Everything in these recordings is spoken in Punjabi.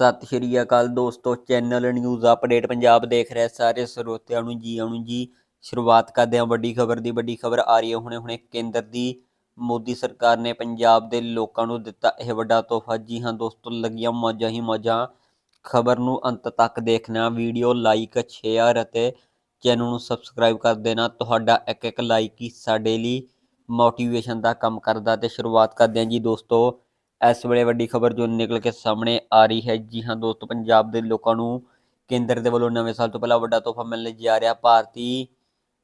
ਸਤਿ ਸ਼੍ਰੀ ਅਕਾਲ ਦੋਸਤੋ ਚੈਨਲ ਨਿਊਜ਼ ਅਪਡੇਟ ਪੰਜਾਬ ਦੇਖ ਰਹੇ ਸਾਰੇ ਸਰੋਤਿਆਂ ਨੂੰ ਜੀ, ਆਉਣ ਜੀ। ਸ਼ੁਰੂਆਤ ਕਰਦੇ ਹਾਂ ਵੱਡੀ ਖਬਰ ਦੀ, ਵੱਡੀ ਖਬਰ ਆ ਰਹੀ ਹੈ ਹੁਣੇ ਹੁਣੇ ਕੇਂਦਰ ਦੀ। ਮੋਦੀ ਸਰਕਾਰ ਨੇ ਪੰਜਾਬ ਦੇ ਲੋਕਾਂ ਨੂੰ ਦਿੱਤਾ ਇਹ ਵੱਡਾ ਤੋਹਫਾ। ਜੀ ਹਾਂ ਦੋਸਤੋ, ਲੱਗੀਆਂ ਮੌਜਾਂ ਹੀ ਮੌਜਾਂ। ਖਬਰ ਨੂੰ ਅੰਤ ਤੱਕ ਦੇਖਣਾ, ਵੀਡੀਓ ਲਾਈਕ ਸ਼ੇਅਰ ਅਤੇ ਚੈਨਲ ਨੂੰ ਸਬਸਕ੍ਰਾਈਬ ਕਰ ਦੇਣਾ। ਤੁਹਾਡਾ ਇੱਕ ਇੱਕ ਲਾਈਕ ਹੀ ਸਾਡੇ ਲਈ ਮੋਟੀਵੇਸ਼ਨ ਦਾ ਕੰਮ ਕਰਦਾ। ਤੇ ਸ਼ੁਰੂਆਤ ਕਰਦੇ ਹਾਂ ਜੀ ਦੋਸਤੋ ਇਸ ਵੇਲੇ ਵੱਡੀ ਖਬਰ ਜੋ ਨਿਕਲ ਕੇ ਸਾਹਮਣੇ ਆ ਰਹੀ ਹੈ। ਜੀ ਹਾਂ ਦੋਸਤੋ, ਪੰਜਾਬ ਦੇ ਲੋਕਾਂ ਨੂੰ ਕੇਂਦਰ ਦੇ ਵੱਲੋਂ ਨਵੇਂ ਸਾਲ ਤੋਂ ਪਹਿਲਾਂ ਵੱਡਾ ਤੋਹਫਾ ਮਿਲਣ ਜਾ ਰਿਹਾ। ਭਾਰਤੀ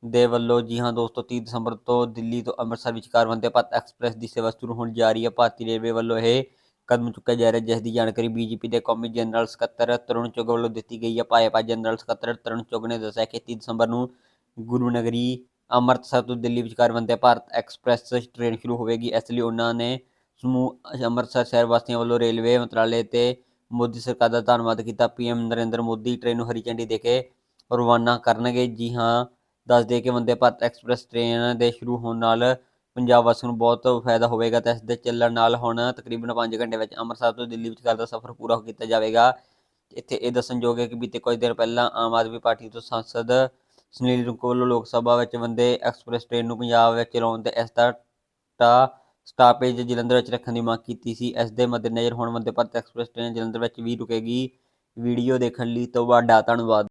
ਦੇ ਵੱਲੋਂ ਜੀ ਹਾਂ ਦੋਸਤੋ 30 ਦਸੰਬਰ ਤੋਂ ਦਿੱਲੀ ਤੋਂ ਅੰਮ੍ਰਿਤਸਰ ਵਿਚਕਾਰ ਵੰਦੇ ਭਾਰਤ ਐਕਸਪ੍ਰੈਸ ਦੀ ਸੇਵਾ ਸ਼ੁਰੂ ਹੋਣ ਜਾ ਰਹੀ ਹੈ। ਭਾਰਤੀ ਰੇਲਵੇ ਵੱਲੋਂ ਇਹ ਕਦਮ ਚੁੱਕਿਆ ਜਾ ਰਿਹਾ ਜਿਸ ਦੀ ਜਾਣਕਾਰੀ ਬੀਜੇਪੀ ਦੇ ਕੌਮੀ ਜਨਰਲ ਸਕੱਤਰ ਤਰੁਣ ਚੁੱਗ ਵੱਲੋਂ ਦਿੱਤੀ ਗਈ ਹੈ। ਭਾਜਪਾ ਜਨਰਲ ਸਕੱਤਰ ਤਰੁਣ ਚੁੱਗ ਨੇ ਦੱਸਿਆ ਕਿ 30 ਦਸੰਬਰ ਨੂੰ ਗੁਰੂ ਨਗਰੀ ਅੰਮ੍ਰਿਤਸਰ ਤੋਂ ਦਿੱਲੀ ਵਿਚਕਾਰ ਵੰਦੇ ਭਾਰਤ ਐਕਸਪ੍ਰੈਸ ਟ੍ਰੇਨ ਸ਼ੁਰੂ ਹੋਵੇਗੀ। ਇਸ ਲਈ ਉਹਨਾਂ ਨੇ ਸਮੂਹ ਅੰਮ੍ਰਿਤਸਰ ਸ਼ਹਿਰ ਵਾਸੀਆਂ ਵੱਲੋਂ ਰੇਲਵੇ ਮੰਤਰਾਲੇ ਤੇ ਮੋਦੀ ਸਰਕਾਰ ਦਾ ਧੰਨਵਾਦ ਕੀਤਾ। ਪੀਐਮ ਨਰਿੰਦਰ ਮੋਦੀ ਟ੍ਰੇਨ ਨੂੰ ਹਰੀ ਝੰਡੀ ਦੇ ਕੇ ਰਵਾਨਾ ਕਰਨਗੇ। ਜੀ ਹਾਂ, ਦੱਸ ਦੇ ਕਿ ਵੰਦੇ ਭਾਰਤ ਐਕਸਪ੍ਰੈਸ ਟ੍ਰੇਨ ਦੇ ਸ਼ੁਰੂ ਹੋਣ ਨਾਲ ਪੰਜਾਬ ਵਾਸੀਆਂ ਨੂੰ ਬਹੁਤ ਫਾਇਦਾ ਹੋਵੇਗਾ ਤੇ ਇਸ ਦੇ ਚੱਲਣ ਨਾਲ ਹੁਣ ਤਕਰੀਬਨ 5 ਘੰਟੇ ਵਿੱਚ ਅੰਮ੍ਰਿਤਸਰ ਤੋਂ ਦਿੱਲੀ ਵਿਚਕਾਰ ਦਾ ਸਫ਼ਰ ਪੂਰਾ ਕੀਤਾ ਜਾਵੇਗਾ। ਇੱਥੇ ਇਹ ਦੱਸਣਯੋਗ ਹੈ ਕਿ ਬੀਤੇ ਕੁਝ ਦਿਨ ਪਹਿਲਾਂ ਆਮ ਆਦਮੀ ਪਾਰਟੀ ਤੋਂ ਸੰਸਦ ਸੁਨੀਲ ਰਿੰਕੂ ਵੱਲੋਂ ਲੋਕ ਸਭਾ ਵਿੱਚ ਵੰਦੇ ਐਕਸਪ੍ਰੈਸ ਟ੍ਰੇਨ ਨੂੰ ਪੰਜਾਬ ਵਿੱਚ ਚਲਾਉਣ ਤੇ ਇਸ ਦਾ ਟਾ ਸਟਾਪੇਜ ਜਲੰਧਰ ਵਿੱਚ ਰੱਖਣ ਦੀ ਮੰਗ ਕੀਤੀ ਸੀ। ਇਸ ਦੇ ਮੱਦੇਨਜ਼ਰ ਹੁਣ ਵੰਦੇ ਭਾਰਤ ਐਕਸਪ੍ਰੈਸ ਟ੍ਰੇਨ ਜਲੰਧਰ ਵਿੱਚ ਵੀ ਰੁਕੇਗੀ। ਵੀਡੀਓ ਦੇਖਣ ਲਈ ਤੁਹਾਡਾ ਧੰਨਵਾਦ